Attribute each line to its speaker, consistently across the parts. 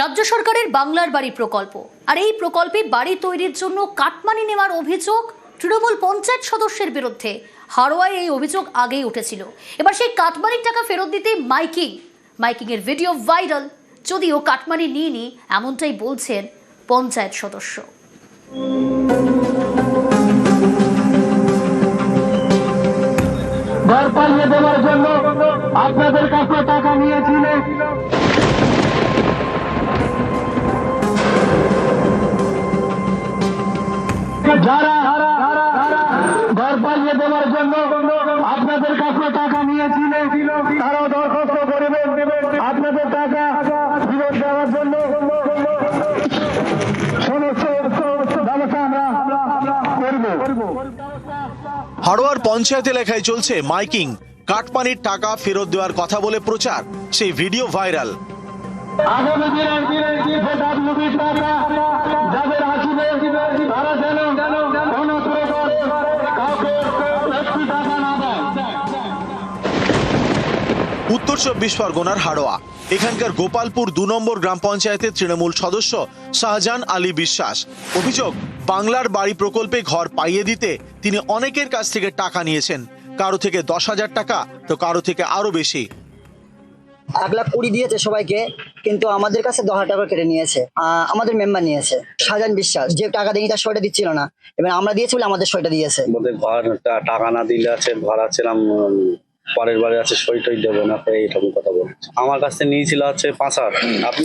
Speaker 1: রাজ্য সরকারের বাংলার বাড়ি প্রকল্প। আর এই প্রকল্পে বাড়ি তৈরির জন্য কাটমানি নেওয়ার অভিযোগ তৃণমূল পঞ্চায়েত সদস্যের বিরুদ্ধে। হারোয়ায় এই অভিযোগ আগেই উঠেছিল। এবার সেই কাটমানির টাকা ফেরত দিতে মাইকিং। মাইকিং এর ভিডিও ভাইরাল। যদিও কাটমানি নিয়ে এমনটাই বলছেন পঞ্চায়েত সদস্য।
Speaker 2: আপনাদের কাছে টাকা নিয়েছিল। যারা ঘর পাইয়ে দেওয়ার জন্য আপনাদের কাছে টাকা নিয়েছিল তারাও দরখাস্ত করবেন আপনাদের টাকা ফেরত দেওয়ার জন্য সমস্ত ব্যবস্থা আমরা করব।
Speaker 3: হাড়োয়ার পঞ্চায়েত এলাকায় চলছে মাইকিং। কাটপানির টাকা ফেরত দেওয়ার কথা বলে প্রচার সেই ভিডিও ভাইরাল।
Speaker 2: আগামী দিনে ভোটাভুটির টাকা যাদের
Speaker 3: উত্তর চব্বিশ পরগনার হাড়োয়া। এখানকার গোপালপুর দু নম্বর গ্রাম পঞ্চায়েতের তৃণমূল সদস্য শাহজাহান আলী বিশ্বাস। অভিযোগ, বাংলার বাড়ি প্রকল্পে ঘর পাইয়ে দিতে তিনি অনেকের কাছ থেকে টাকা নিয়েছেন। কারও থেকে দশ হাজার টাকা, তো কারও থেকে আরও বেশি।
Speaker 4: এক লাখ কুড়ি দিয়েছে সবাইকে কিন্তু আমাদের কাছে দশ হাজার টাকা কেটে নিয়েছে। আহ, আমাদের মেম্বার নিয়েছে। সাজান বিশ্বাস যে টাকা দেয়নি তার সয়টা দিচ্ছিল না। এবার আমরা দিয়েছি বলে আমাদের সয়টা দিয়েছে।
Speaker 5: বলতে ঘর টাকা না দিলে আছে ঘর উম, পরের বারে আছে সই টই দেবো না এইরকম কথা বলছে। আমার কাছ থেকে নিয়েছিল হচ্ছে পাঁচ হাজার।
Speaker 6: আপনি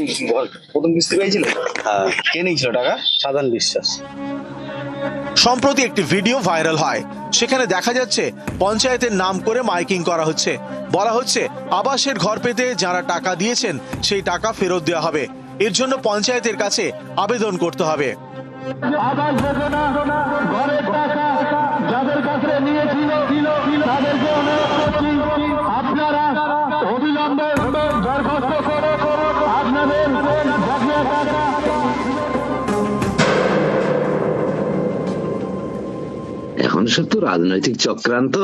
Speaker 6: প্রথম কিস্তি পেয়েছিলেন?
Speaker 5: হ্যাঁ।
Speaker 6: কে নিয়েছিল টাকা?
Speaker 5: সাধারণ বিশ্বাস।
Speaker 3: সম্প্রতি একটি ভিডিও ভাইরাল হয়। সেখানে দেখা যাচ্ছে পঞ্চায়েতের নাম করে মাইকিং করা হচ্ছে। বলা হচ্ছে, আবাসের ঘর পেতে যারা টাকা দিয়েছেন, সেই টাকা ফেরত দেওয়া হবে। এর জন্য পঞ্চায়েতের কাছে আবেদন করতে হবে।
Speaker 2: আবাস যোজনা ঘরের টাকা যাদের কাছে নিয়েছিল, তাদেরকে অনুরোধ করছি।
Speaker 7: এখন সব তো রাজনৈতিক চক্রান্ত।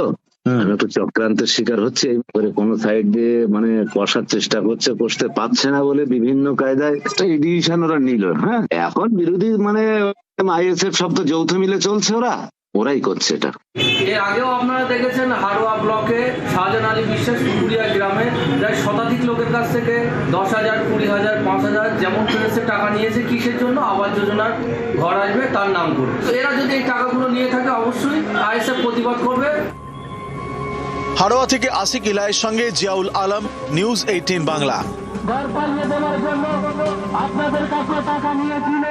Speaker 7: আমি একটু চক্রান্তের শিকার হচ্ছে এবারে কোন সাইড দিয়ে মানে কষার চেষ্টা করছে কষতে পারছে না বলে বিভিন্ন কায়দায়। একটা এডিশন ওরা নিল হ্যাঁ? এখন বিরোধী মানে আইএসএফ সব তো যৌথ মিলে চলছে ওরা। ওরাই করছে এটা।
Speaker 8: এর আগেও আপনারা দেখেছেন হারোয়া ব্লকে শাহজাহান আলী বিশ্বাস পুকুরিয়া গ্রামে প্রায় শতাধিক লোকের কাছ থেকে দশ হাজার কুড়ি হাজার পাঁচ হাজার যেমন পেরেছে টাকা নিয়েছে কিসের জন্য? আবাস যোজনার ঘর আসবে তার নাম করে। তো এরা যদি এই টাকাগুলো নিয়ে থাকে অবশ্যই আইএসএফ প্রতিবাদ করবে।
Speaker 3: হারোয়া থেকে আসিক ইলাইয়ের সঙ্গে জিয়াউল আলম নিউজ এইটিন বাংলা।
Speaker 2: ঘর পাইয়ে দেওয়ার জন্য। আপনাদের কাছে টাকা নিয়েছিল।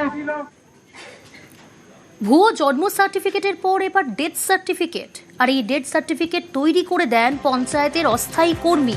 Speaker 1: ভুয়ো জন্ম সার্টিফিকেটের পর এবার ডেথ সার্টিফিকেট আর এই ডেথ সার্টিফিকেট তৈরি করে দেন পঞ্চায়েতের অস্থায়ী কর্মী।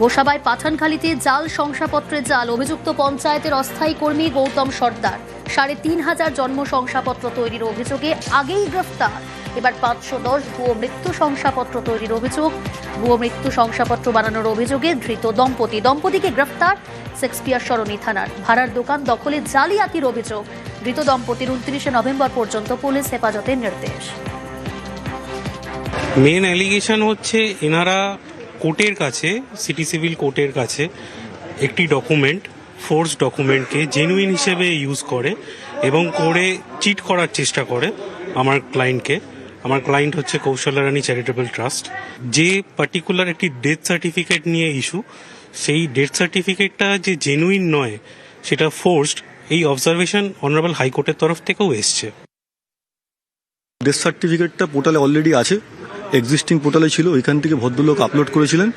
Speaker 1: গোসাবায় পাঠানখালীতে জাল শংসাপত্রের জাল, অভিযুক্ত পঞ্চায়েতের অস্থায়ী কর্মী গৌতম সর্দার। সাড়ে তিন হাজার জন্ম শংসাপত্র তৈরির অভিযোগে আগেই গ্রেফতার। এবার পাঁচশো দশ ভুয়ো মৃত্যু শংসাপত্র তৈরির অভিযোগ। ভুয়ো মৃত্যু শংসাপত্র বানানোর অভিযোগে ধৃত দম্পতি। দম্পতিকে গ্রেফতার শেক্সপিয়ার সরণি থানার। ভাড়ার দোকান দখলে জালিয়াতির অভিযোগ। ধৃত দম্পতির উনত্রিশে নভেম্বর পর্যন্ত পুলিশ হেফাজতের নির্দেশ।
Speaker 9: মেন অ্যালিগেশন হচ্ছে এনারা কোর্টের কাছে সিটি সিভিল কোর্টের কাছে একটি ডকুমেন্ট ফোর্স ডকুমেন্টকে জেনুইন হিসেবে ইউজ করে এবং করে চিট করার চেষ্টা করে আমার ক্লায়েন্টকে আমার ক্লায়েন্ট হচ্ছে কৌশলা রানী চ্যারিটেবল ট্রাস্ট যে পার্টিকুলার একটি ডেথ সার্টিফিকেট নিয়ে ইস্যু সেই ডেথ সার্টিফিকেটটা যে জেনুইন নয়, সেটা ফোর্সড এই অবজারভেশন অনারেবল হাইকোর্টের তরফ থেকেও এসছে।
Speaker 10: ডেথ সার্টিফিকেটটা পোর্টালে অলরেডি আছে এক্সিস্টিং পোর্টালে ছিল, ওইখান থেকে ভদ্রলোক আপলোড করেছিলেন।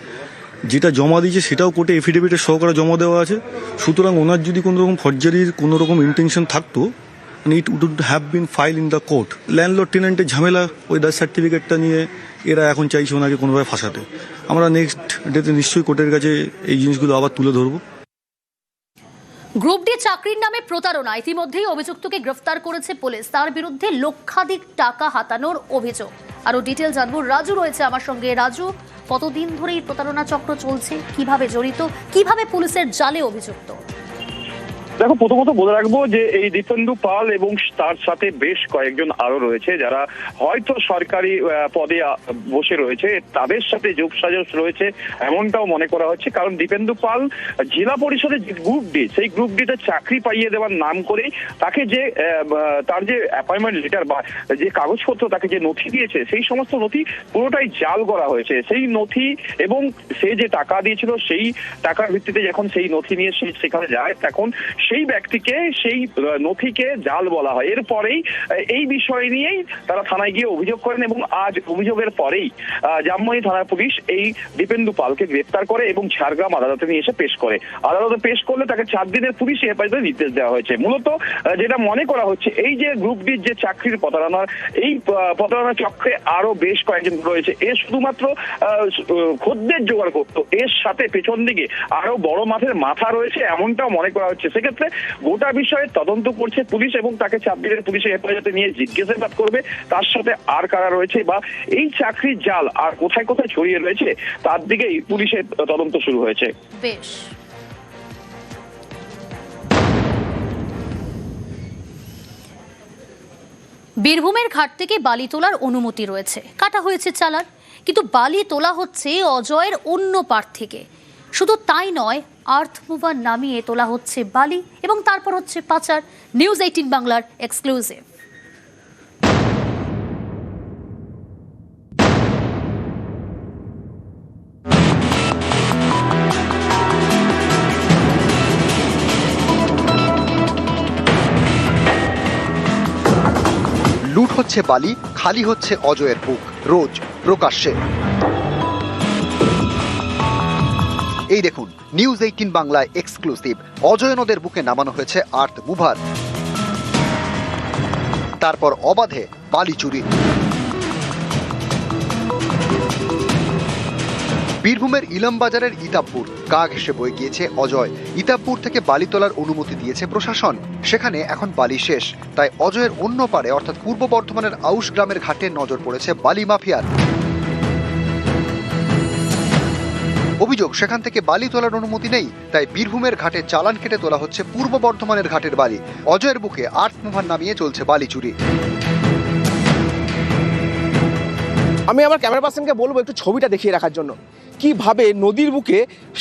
Speaker 10: যেটা জমা দিয়েছে সেটাও কোর্টে এফিডেভিটের সহকারে জমা দেওয়া আছে। সুতরাং ওনার যদি কোনো রকম ফর্জারির কোনো রকম ইন্টেনশন থাকতো it would have been file in the court landlord টেনেন্টের ঝামেলা, ওই ডেথ সার্টিফিকেটটা নিয়ে এরা এখন চাইছে ওনাকে কোনোভাবে ফাঁসাতে। আমরা নেক্সট ডেতে নিশ্চয়ই কোর্টের কাছে এই জিনিসগুলো আবার তুলে ধরবো।
Speaker 1: গ্রুপ ডি চাকরির নামে প্রতারণা। ইতিমধ্যেই অভিযুক্তকে গ্রেফতার করেছে পুলিশ। তার বিরুদ্ধে লক্ষাধিক টাকা হাতানোর অভিযোগ। আরও ডিটেল জানব। রাজু রয়েছে আমার সঙ্গে। রাজু, কতদিন ধরে এই প্রতারণা চক্র চলছে? কীভাবে জড়িত? কীভাবে পুলিশের জালে অভিযুক্ত?
Speaker 11: দেখো, প্রথমত বলে রাখব যে এই দীপেন্দু পাল এবং তার সাথে বেশ কয়েকজন আরও রয়েছে যারা হয়তো সরকারি পদে বসে রয়েছে। তাদের সাথে যোগসাজস রয়েছে এমনটাও মনে করা হচ্ছে। কারণ দীপেন্দু পাল জেলা পরিষদের গ্রুপ ডি সেই গ্রুপ ডিতে চাকরি পাইয়ে দেওয়ার নাম করে তাকে যে তার যে অ্যাপয়েন্টমেন্ট লেটার বা যে কাগজপত্র তাকে যে নথি দিয়েছে, সেই সমস্ত নথি পুরোটাই জাল করা হয়েছে। সেই নথি এবং সে যে টাকা দিয়েছিল, সেই টাকার ভিত্তিতে যখন সেই নথি নিয়ে সে সেখানে যায়, তখন সেই ব্যক্তিকে সেই নথিকে জাল বলা হয়। এরপরেই এই বিষয় নিয়েই তারা থানায় গিয়ে অভিযোগ করেন এবং আজ অভিযোগের পরেই আহ, জামমণি থানার পুলিশ এই দীপেন্দু পালকে গ্রেপ্তার করে এবং ঝাড়গ্রাম আদালতে নিয়ে এসে পেশ করে। আদালতে পেশ করলে তাকে চার দিনের পুলিশ হেফাজতের নির্দেশ দেওয়া হয়েছে। মূলত যেটা মনে করা হচ্ছে এই যে গ্রুপ ডির যে চাকরির প্রতারণার এই প্রতারণা চক্রে আরও বেশ কয়েকজন রয়েছে। এ শুধুমাত্র খদ্দের জোগাড় করতো। এর সাথে পেছন দিকে আরও বড় মাঠের মাথা রয়েছে এমনটাও মনে করা হচ্ছে। সেক্ষেত্রে গোটা বিষয়ে তদন্ত করছে পুলিশ এবং তাকে চার দিনের পুলিশের হেফাজতে নিয়ে জিজ্ঞাসাবাদ করবে, তার সাথে আর কারা রয়েছে বা এই চাকরির জাল আর কোথায় কোথায় ছড়িয়ে রয়েছে, তার দিকেই পুলিশের তদন্ত শুরু হয়েছে।
Speaker 1: বেশ। বীরভূমের ঘাট থেকে বালি তোলার অনুমতি রয়েছে। কাটা হয়েছে চালান, কিন্তু বালি তোলা হচ্ছে অজয়ের অন্য পার থেকে শুধু তাই নয়, আর্থ মুভার নামিয়ে তোলা হচ্ছে বালি এবং তারপর হচ্ছে পাচার। নিউজ এইটিন বাংলার এক্সক্লুসিভ।
Speaker 12: লুট হচ্ছে বালি, খালি হচ্ছে অজয়ের বুক। রোজ প্রকাশ্যে। এই দেখুন নিউজ এইটিন বাংলায় এক্সক্লুসিভ অজয় নদের বুকে নামানো হয়েছে আর্থ মুভার। তারপর অবাধে বালি চুরি। বীরভূমের ইলামবাজারের ইতাবপুর গা ঘেসে বয়ে গিয়েছে অজয়। ইতাবপুর থেকে বালি তোলার অনুমতি দিয়েছে প্রশাসন। সেখানে এখন বালি শেষ। তাই অজয়ের অন্য পারে অর্থাৎ পূর্ব বর্ধমানের আউশ গ্রামের ঘাটে নজর পড়েছে বালি মাফিয়ার। অভিযোগ, সেখান থেকে বালি তোলার অনুমতি নেই, তাই বীরভূমের ঘাটে চালান কেটে তোলা হচ্ছে পূর্ব বর্ধমানের ঘাটের বালি। অজয়ের বুকে আর্ট মুভার নামিয়ে চলছে বালি চুরি।
Speaker 13: আমি আমার ক্যামেরা পার্সনকে বলব একটু ছবিটা দেখিয়ে রাখার জন্য। কীভাবে নদীর বুকে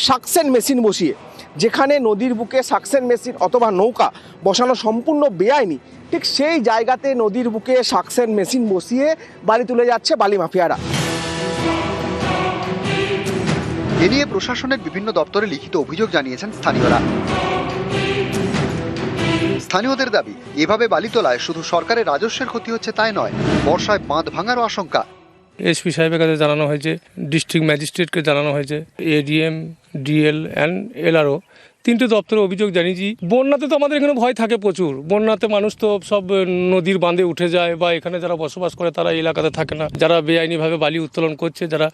Speaker 13: সাকসেন মেশিন বসিয়ে, যেখানে নদীর বুকে সাকসেন মেশিন অথবা নৌকা বসানো সম্পূর্ণ বেআইনি, ঠিক সেই জায়গাতে নদীর বুকে সাকসেন মেশিন বসিয়ে বালি তুলে যাচ্ছে বালি মাফিয়ারা।
Speaker 12: এ নিয়ে প্রশাসনের বিভিন্ন দপ্তরে লিখিত অভিযোগ জানিয়েছেন স্থানীয়রা। স্থানীয়দের দাবি, এভাবে বালিতলায় শুধু সরকারের রাজস্বের ক্ষতি হচ্ছে তাই নয়, বর্ষায় বাঁধ ভাঙারও আশঙ্কা।
Speaker 14: এসপি সাহেবের কাছে জানানো হয়েছে, ডিস্ট্রিক্ট ম্যাজিস্ট্রেটকে জানানো হয়েছে, এডিএম, ডিএল, অ্যান্ড এলআরও তিনটে দপ্তরে অভিযোগ জানিয়েছি। বন্যাতে তো আমাদের এখানে ভয় থাকে প্রচুর। বন্যাতে মানুষ তো সব নদীর বাঁধে উঠে যায় বা এখানে যারা বসবাস করে তারা এলাকাতে থাকে না। যারা বেআইনিভাবে বালি উত্তোলন করছে, যারা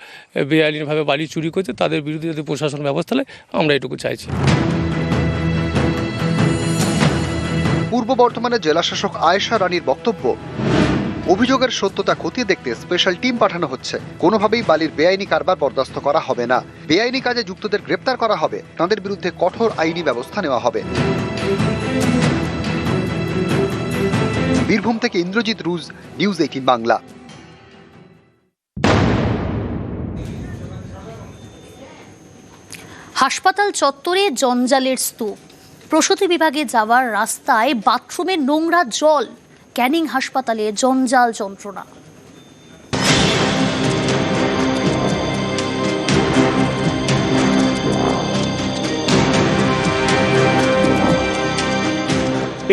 Speaker 14: বেআইনিভাবে বালি চুরি করছে, তাদের বিরুদ্ধে যদি প্রশাসন ব্যবস্থা নেয়, আমরা এটুকু চাইছি।
Speaker 12: পূর্ব বর্ধমানের জেলাশাসক আয়েশা রানীর বক্তব্য অভিযোগের সত্যতা খতিয়ে দেখতে স্পেশাল টিম পাঠানো হচ্ছে। কোনোভাবেই বালির বেআইনি কারবার বরদাস্ত করা হবে না। বেআইনি কাজে যুক্তদের গ্রেপ্তার করা হবে। তাদের বিরুদ্ধে কঠোর আইনি ব্যবস্থা নেওয়া হবে। বীরভূম থেকে ইন্দ্রজিৎ রুজ নিউজ এইটিন বাংলা।
Speaker 1: হাসপাতাল চত্বরে জঞ্জালের স্তূপ। প্রসূতি বিভাগে যাওয়ার রাস্তায় বাথরুমে নোংরা জল। ক্যানিং হাসপাতালে জঞ্জাল যন্ত্রণা।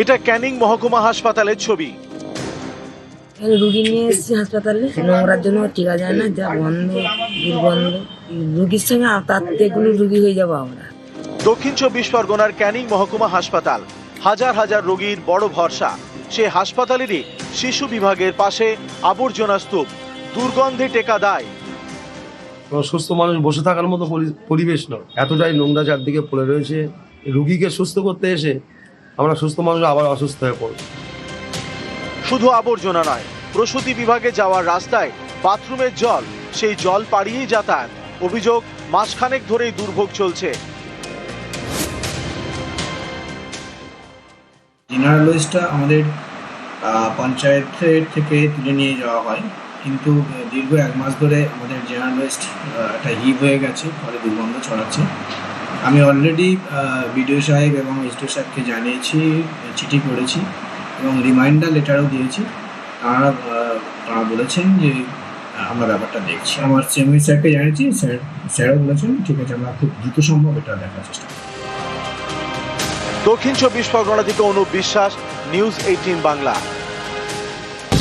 Speaker 3: এটা ক্যানিং মহকুমা হাসপাতালের ছবি।
Speaker 15: রুগী নিয়ে এসেছি হাসপাতালে। নোংরার জন্য টিকা যায় না যা বন্ধ দুর্গন্ধ। রুগীর সঙ্গে তার এগুলো রুগী হয়ে যাব আমরা।
Speaker 3: দক্ষিণ চব্বিশ পরগনার ক্যানিং মহকুমা হাসপাতাল হাজার হাজার রোগীর বড় ভরসা। সে হাসপাতালেরই শিশু বিভাগের পাশে আবর্জনা স্তূপ। দুর্গন্ধে টেকা দায়।
Speaker 16: সুস্থ মানুষ বসে থাকার মতো পরিবেশ নয়। এতটাই নোংরা চারদিকে পড়ে রয়েছে। রুগীকে সুস্থ করতে এসে আমরা সুস্থ মানুষ আবার অসুস্থ হয়ে পড়ব।
Speaker 3: শুধু আবর্জনা নয় প্রসূতি বিভাগে যাওয়ার রাস্তায় বাথরুমের জল সেই জল পাড়িয়েই যাতায়াত। অভিযোগ মাসখানেক ধরেই দুর্ভোগ চলছে।
Speaker 17: জেনারেল ওয়েজটা আমাদের পঞ্চায়েতের থেকে তুলে নিয়ে যাওয়া হয়। কিন্তু দীর্ঘ এক মাস ধরে আমাদের জেনারেল ওয়েস্ট একটা হিপ হয়ে গেছে, ফলে দুর্গন্ধ ছড়াচ্ছে। আমি অলরেডি বিডিও সাহেব এবং এসডিও সাহেবকে জানিয়েছি, চিঠি করেছি এবং রিমাইন্ডার লেটারও দিয়েছি। তারা তারা বলেছেন যে আমরা ব্যাপারটা দেখছি। আমার চেয়ারম্যান স্যারকে জানিয়েছি, স্যার, স্যারও বলেছেন, ঠিক আছে, আমরা খুব দ্রুত সম্ভব এটা দেখার চেষ্টা।
Speaker 3: দক্ষিণ চব্বিশ পরগনা থেকে অনুপ বিশ্বাস, নিউজ এইটিন বাংলা।